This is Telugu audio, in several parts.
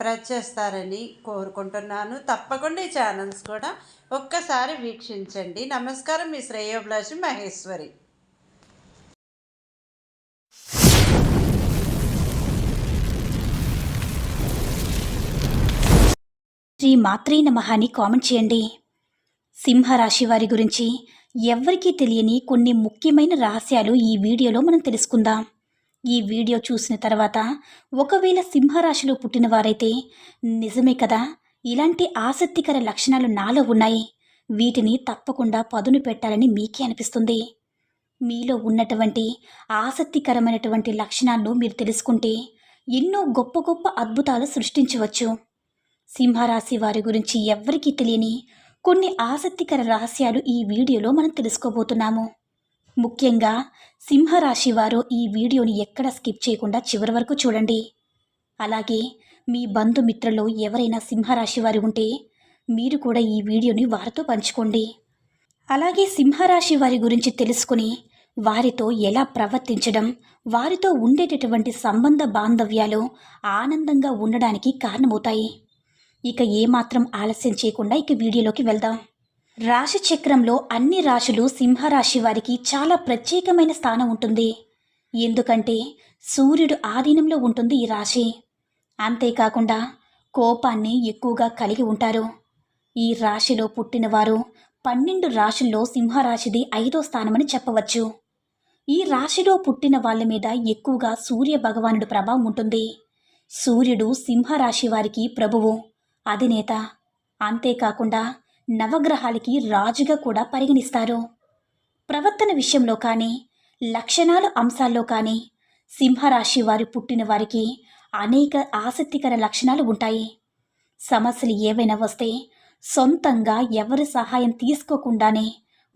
ప్రెస్ చేస్తారని కోరుకుంటున్నాను. తప్పకుండా ఈ ఛానల్స్ కూడా ఒక్కసారి వీక్షించండి. నమస్కారం మీ శ్రేయోభిలాషి మహేశ్వరి. శ్రీ మాత్రీ నమహాని కామెంట్ చేయండి. సింహరాశి వారి గురించి ఎవరికీ తెలియని కొన్ని ముఖ్యమైన రహస్యాలు ఈ వీడియోలో మనం తెలుసుకుందాం. ఈ వీడియో చూసిన తర్వాత ఒకవేళ సింహరాశిలో పుట్టినవారైతే నిజమే కదా ఇలాంటి ఆసక్తికర లక్షణాలు నాలో ఉన్నాయి. వీటిని తప్పకుండా పదును పెట్టాలని మీకే అనిపిస్తుంది. మీలో ఉన్నటువంటి ఆసక్తికరమైనటువంటి లక్షణాలను మీరు తెలుసుకుంటే ఎన్నో గొప్ప గొప్ప అద్భుతాలు సృష్టించవచ్చు. సింహరాశి వారి గురించి ఎవ్వరికీ తెలియని కొన్ని ఆసక్తికర రహస్యాలు ఈ వీడియోలో మనం తెలుసుకోబోతున్నాము. ముఖ్యంగా సింహరాశి వారు ఈ వీడియోని ఎక్కడ స్కిప్ చేయకుండా చివరి వరకు చూడండి. అలాగే మీ బంధుమిత్రులు ఎవరైనా సింహరాశి వారి ఉంటే మీరు కూడా ఈ వీడియోని వారితో పంచుకోండి. అలాగే సింహరాశి వారి గురించి తెలుసుకుని వారితో ఎలా ప్రవర్తించడం వారితో ఉండేటటువంటి సంబంధ బాంధవ్యాలు ఆనందంగా ఉండడానికి కారణమవుతాయి. ఇక ఏమాత్రం ఆలస్యం చేయకుండా ఇక వీడియోలోకి వెళ్దాం. రాశి చక్రంలో అన్ని రాశులు సింహరాశి వారికి చాలా ప్రత్యేకమైన స్థానం ఉంటుంది. ఎందుకంటే సూర్యుడు ఆధీనంలో ఉంటుంది ఈ రాశి. అంతేకాకుండా కోపాన్ని ఎక్కువగా కలిగి ఉంటారు. ఈ రాశిలో పుట్టినవారు పన్నెండు రాశుల్లో సింహరాశిది ఐదో స్థానమని చెప్పవచ్చు. ఈ రాశిలో పుట్టిన వాళ్ళ మీద ఎక్కువగా సూర్య భగవానుడు ప్రభావం ఉంటుంది. సూర్యుడు సింహరాశి వారికి ప్రభువు అధినేత. అంతేకాకుండా నవగ్రహాలకి రాజుగా కూడా పరిగణిస్తారు. ప్రవర్తన విషయంలో కానీ లక్షణాల అంశాల్లో కానీ సింహరాశి వారు పుట్టిన వారికి అనేక ఆసక్తికర లక్షణాలు ఉంటాయి. సమస్యలు ఏవైనా వస్తే సొంతంగా ఎవరి సహాయం తీసుకోకుండానే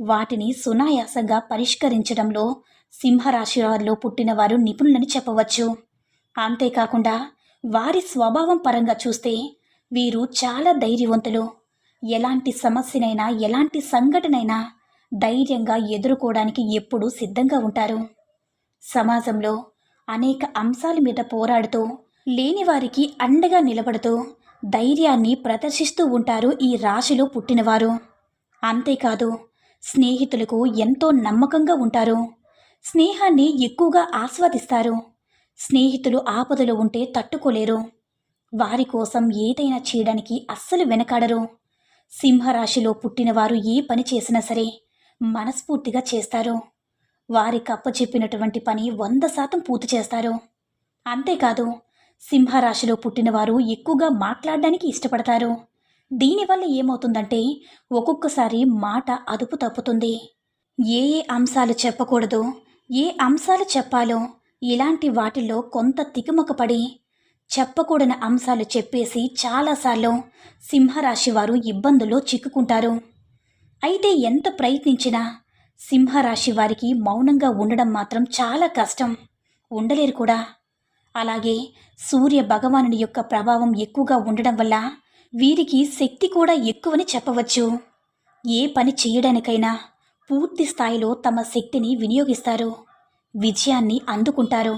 వాటిని సునాయాసంగా పరిష్కరించడంలో సింహరాశి వారిలో పుట్టిన వారు నిపుణులని చెప్పవచ్చు. అంతేకాకుండా వారి స్వభావం పరంగా చూస్తే వీరు చాలా ధైర్యవంతులు. ఎలాంటి సమస్యనైనా ఎలాంటి సంఘటనైనా ధైర్యంగా ఎదుర్కోవడానికి ఎప్పుడూ సిద్ధంగా ఉంటారు. సమాజంలో అనేక అంశాల మీద పోరాడుతూ లేని వారికి అండగా నిలబడుతూ ధైర్యాన్ని ప్రదర్శిస్తూ ఉంటారు ఈ రాశిలో పుట్టినవారు. అంతేకాదు స్నేహితులకు ఎంతో నమ్మకంగా ఉంటారు. స్నేహాన్ని ఎక్కువగా ఆస్వాదిస్తారు. స్నేహితులు ఆపదలో ఉంటే తట్టుకోలేరు. వారి కోసం ఏదైనా చేయడానికి అస్సలు వెనకాడరు. సింహరాశిలో పుట్టినవారు ఏ పని చేసినా సరే మనస్ఫూర్తిగా చేస్తారు. వారికి అప్పచెప్పినటువంటి పని వంద శాతం పూర్తి చేస్తారు. అంతేకాదు సింహరాశిలో పుట్టినవారు ఎక్కువగా మాట్లాడడానికి ఇష్టపడతారు. దీనివల్ల ఏమవుతుందంటే ఒక్కొక్కసారి మాట అదుపు తప్పుతుంది. ఏ ఏ అంశాలు చెప్పకూడదో ఏ అంశాలు చెప్పాలో ఇలాంటి వాటిల్లో కొంత తికమకపడి చెప్పకూడని అంశాలు చెప్పేసి చాలాసార్లు సింహరాశి వారు ఇబ్బందుల్లో చిక్కుకుంటారు. అయితే ఎంత ప్రయత్నించినా సింహరాశి వారికి మౌనంగా ఉండడం మాత్రం చాలా కష్టం. ఉండలేరు కూడా. అలాగే సూర్య భగవానుని యొక్క ప్రభావం ఎక్కువగా ఉండడం వల్ల వీరికి శక్తి కూడా ఎక్కువని చెప్పవచ్చు. ఏ పని చేయడానికైనా పూర్తి స్థాయిలో తమ శక్తిని వినియోగిస్తారు. విజయాన్ని అందుకుంటారు.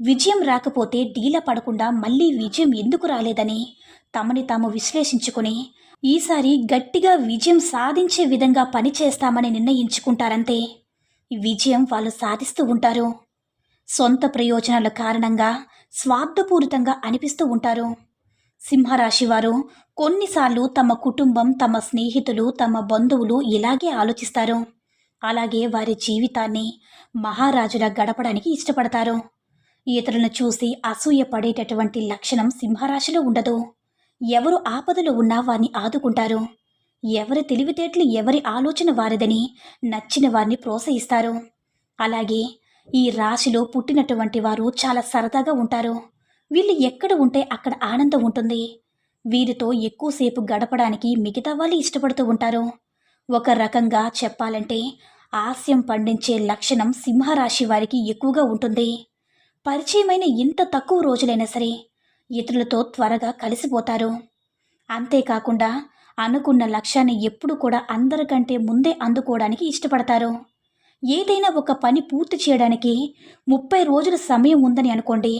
విజయం రాకపోతే డీల పడకుండా మళ్ళీ విజయం ఎందుకు రాలేదని తమని తాము విశ్లేషించుకుని ఈసారి గట్టిగా విజయం సాధించే విధంగా పనిచేస్తామని నిర్ణయించుకుంటారంతే. విజయం వాళ్ళు సాధిస్తూ ఉంటారు. సొంత ప్రయోజనాల కారణంగా స్వార్థపూరితంగా అనిపిస్తూ ఉంటారు. సింహరాశి వారు కొన్నిసార్లు తమ కుటుంబం తమ స్నేహితులు తమ బంధువులు ఇలాగే ఆలోచిస్తారు. అలాగే వారి జీవితాన్ని మహారాజులా గడపడానికి ఇష్టపడతారు. ఇతరులను చూసి అసూయ పడేటటువంటి లక్షణం సింహరాశిలో ఉండదు. ఎవరు ఆపదలో ఉన్నా వారిని ఆదుకుంటారు. ఎవరి తెలివితేటలు ఎవరి ఆలోచన వారిదని నచ్చిన వారిని ప్రోత్సహిస్తారు. అలాగే ఈ రాశిలో పుట్టినటువంటి వారు చాలా సరదాగా ఉంటారు. వీళ్ళు ఎక్కడ ఉంటే అక్కడ ఆనందం ఉంటుంది. వీరితో ఎక్కువసేపు గడపడానికి మిగతా వాళ్ళు ఇష్టపడుతూ ఉంటారు. ఒక రకంగా చెప్పాలంటే హాస్యం పండించే లక్షణం సింహరాశి వారికి ఎక్కువగా ఉంటుంది. పరిచయమైన ఇంత తక్కువ రోజులైనా సరే ఇతరులతో త్వరగా కలిసిపోతారు. అంతేకాకుండా అనుకున్న లక్ష్యాన్ని ఎప్పుడు కూడా అందరికంటే ముందే అందుకోవడానికి ఇష్టపడతారు. ఏదైనా ఒక పని పూర్తి చేయడానికి ముప్పై రోజుల సమయం ఉందని అనుకోండి.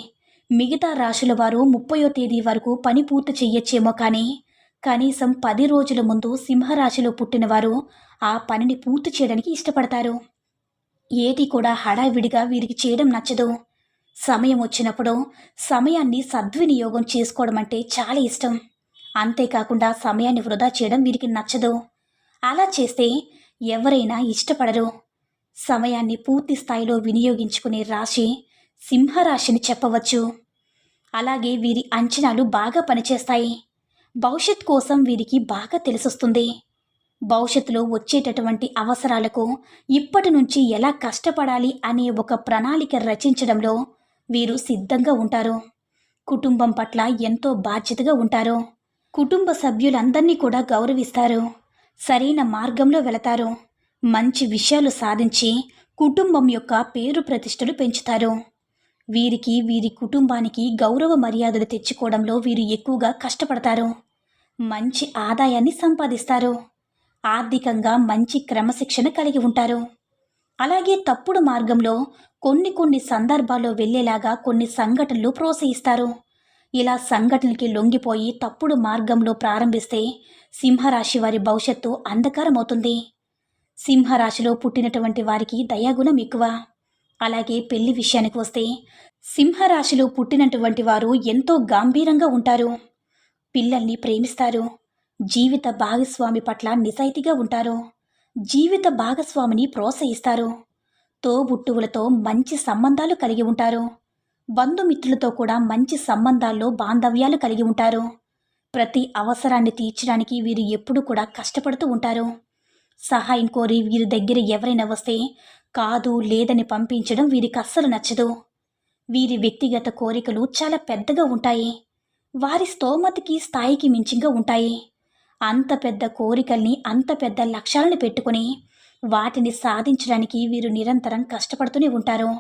మిగతా రాశుల వారు ముప్పయో తేదీ వరకు పని పూర్తి చెయ్యొచ్చేమో కానీ కనీసం పది రోజుల ముందు సింహరాశిలో పుట్టినవారు ఆ పనిని పూర్తి చేయడానికి ఇష్టపడతారు. ఏది కూడా హడావిడిగా వీరికి చేయడం నచ్చదు. సమయం వచ్చినప్పుడు సమయాన్ని సద్వినియోగం చేసుకోవడం అంటే చాలా ఇష్టం. అంతేకాకుండా సమయాన్ని వృధా చేయడం వీరికి నచ్చదు. అలా చేస్తే ఎవరైనా ఇష్టపడరు. సమయాన్ని పూర్తి స్థాయిలో వినియోగించుకునే రాశి సింహరాశిని చెప్పవచ్చు. అలాగే వీరి అంచనాలు బాగా పనిచేస్తాయి. భవిష్యత్ కోసం వీరికి బాగా తెలిసొస్తుంది. భవిష్యత్తులో వచ్చేటటువంటి అవసరాలకు ఇప్పటి నుంచి ఎలా కష్టపడాలి అనే ఒక ప్రణాళిక రచించడంలో వీరు సిద్ధంగా ఉంటారు. కుటుంబం పట్ల ఎంతో బాధ్యతగా ఉంటారు. కుటుంబ సభ్యులందరినీ కూడా గౌరవిస్తారు. సరైన మార్గంలో వెళతారు. మంచి విషయాలు సాధించి కుటుంబం యొక్క పేరు ప్రతిష్టలు పెంచుతారు. వీరికి వీరి కుటుంబానికి గౌరవ మర్యాదలు తెచ్చుకోవడంలో వీరు ఎక్కువగా కష్టపడతారు. మంచి ఆదాయాన్ని సంపాదిస్తారు. ఆర్థికంగా మంచి క్రమశిక్షణ కలిగి ఉంటారు. అలాగే తప్పుడు మార్గంలో కొన్ని కొన్ని సందర్భాల్లో వెళ్ళేలాగా కొన్ని సంఘటనలు ప్రోత్సహిస్తారు. ఇలా సంఘటనలకి లొంగిపోయి తప్పుడు మార్గంలో ప్రారంభిస్తే సింహరాశి వారి భవిష్యత్తు అంధకారమవుతుంది. సింహరాశిలో పుట్టినటువంటి వారికి దయాగుణం ఎక్కువ. అలాగే పెళ్ళి విషయానికి వస్తే సింహరాశిలో పుట్టినటువంటి వారు ఎంతో గాంభీరంగా ఉంటారు. పిల్లల్ని ప్రేమిస్తారు. జీవిత భాగస్వామి పట్ల నిజాయితీగా ఉంటారు. జీవిత భాగస్వామిని ప్రోత్సహిస్తారు. తోబుట్టువులతో మంచి సంబంధాలు కలిగి ఉంటారు. బంధుమిత్రులతో కూడా మంచి సంబంధాల్లో బాంధవ్యాలు కలిగి ఉంటారు. ప్రతి అవసరాన్ని తీర్చడానికి వీరు ఎప్పుడు కూడా కష్టపడుతూ ఉంటారు. సహాయం కోరి వీరి దగ్గర ఎవరైనా వస్తే కాదు లేదని పంపించడం వీరికి అస్సలు నచ్చదు. వీరి వ్యక్తిగత కోరికలు చాలా పెద్దగా ఉంటాయి. వారి స్తోమతికి స్థాయికి మించిగా ఉంటాయి. అంత పెద్ద కోరికల్ని అంత పెద్ద లక్ష్యాలను పెట్టుకుని వాటిని సాధించడానికి వీరు నిరంతరం కష్టపడుతూనే ఉంటారు.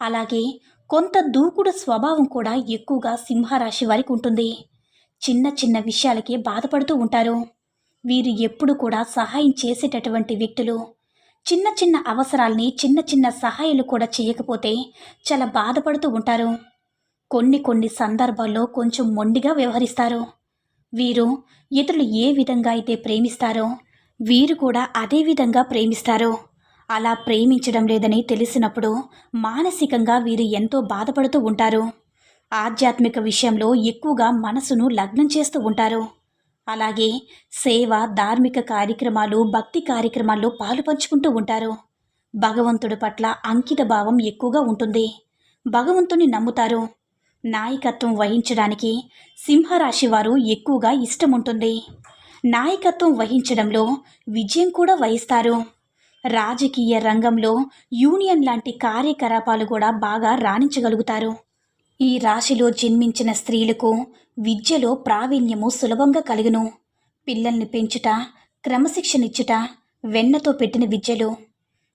అలాగే కొంత దూకుడు స్వభావం కూడా ఎక్కువగా సింహరాశి వారికి ఉంటుంది. చిన్న చిన్న విషయాలకే బాధపడుతూ ఉంటారు. వీరు ఎప్పుడు కూడా సహాయం చేసేటటువంటి వ్యక్తులు. చిన్న చిన్న అవసరాల్ని చిన్న చిన్న సహాయాలు కూడా చేయకపోతే చాలా బాధపడుతూ ఉంటారు. కొన్ని కొన్ని సందర్భాల్లో కొంచెం మొండిగా వ్యవహరిస్తారు. వీరు ఇతరులు ఏ విధంగా అయితే ప్రేమిస్తారో వీరు కూడా అదే విధంగా ప్రేమిస్తారు. అలా ప్రేమించడం లేదని తెలిసినప్పుడు మానసికంగా వీరు ఎంతో బాధపడుతూ ఉంటారు. ఆధ్యాత్మిక విషయంలో ఎక్కువగా మనసును లగ్నం చేస్తూ ఉంటారు. అలాగే సేవ ధార్మిక కార్యక్రమాలు భక్తి కార్యక్రమాల్లో పాలు పంచుకుంటూ ఉంటారు. భగవంతుడి పట్ల అంకిత భావం ఎక్కువగా ఉంటుంది. భగవంతుని నమ్ముతారు. నాయకత్వం వహించడానికి సింహరాశి వారు ఎక్కువగా ఇష్టం ఉంటుంది నాయకత్వం వహించడంలో విజయం కూడా వహిస్తారు. రాజకీయ రంగంలో యూనియన్ లాంటి కార్యకలాపాలు కూడా బాగా రాణించగలుగుతారు. ఈ రాశిలో జన్మించిన స్త్రీలకు విద్యలో ప్రావీణ్యము సులభంగా కలుగును. పిల్లల్ని పెంచుట క్రమశిక్షణిచ్చుట వెన్నతో పెట్టిన విద్యలు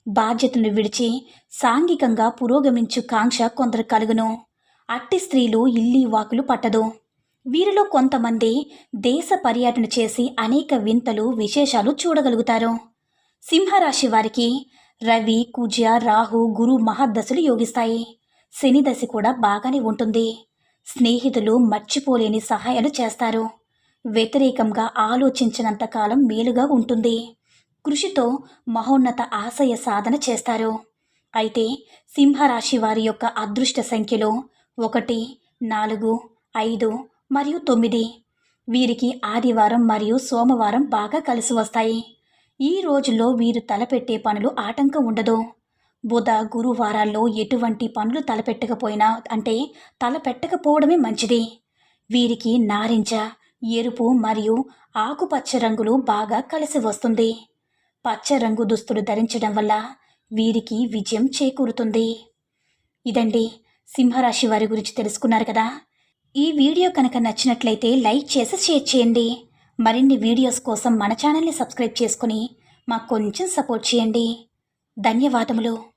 బాధ్యతను విడిచి సాంఘికంగా పురోగమించు కాంక్ష కొందరు కలుగును. అట్టి స్త్రీలు ఇల్లి వాకులు పట్టదు. వీరిలో కొంతమంది దేశ పర్యటన చేసి అనేక వింతలు విశేషాలు చూడగలుగుతారు. సింహరాశి వారికి రవి కుజ రాహు గురు మహాదశలు యోగిస్తాయి. శని దశ కూడా బాగానే ఉంటుంది. స్నేహితులు మర్చిపోలేని సహాయాలు చేస్తారు. వ్యతిరేకంగా ఆలోచించినంత కాలం మేలుగా ఉంటుంది. కృషితో మహోన్నత ఆశయ సాధన చేస్తారు. అయితే సింహరాశి వారి యొక్క అదృష్ట సంఖ్యలో ఒకటి నాలుగు ఐదు మరియు తొమ్మిది. వీరికి ఆదివారం మరియు సోమవారం బాగా కలిసి వస్తాయి. ఈ రోజుల్లో వీరు తలపెట్టే పనులు ఆటంకం ఉండదు. బుధ గురువారాల్లో ఎటువంటి పనులు తలపెట్టకపోయినా అంటే తలపెట్టకపోవడమే మంచిది. వీరికి నారింజ ఎరుపు మరియు ఆకుపచ్చ రంగులు బాగా కలిసి వస్తుంది. పచ్చ రంగు దుస్తులు ధరించడం వల్ల వీరికి విజయం చేకూరుతుంది. ఇదండి సింహరాశి వారి గురించి తెలుసుకున్నారు కదా? ఈ వీడియో కనుక నచ్చినట్లయితే లైక్ చేసి షేర్ చేయండి. మరిన్ని వీడియోస్ కోసం మన ఛానల్ని సబ్స్క్రైబ్ చేసుకుని మాకు కొంచెం సపోర్ట్ చేయండి. ధన్యవాదములు.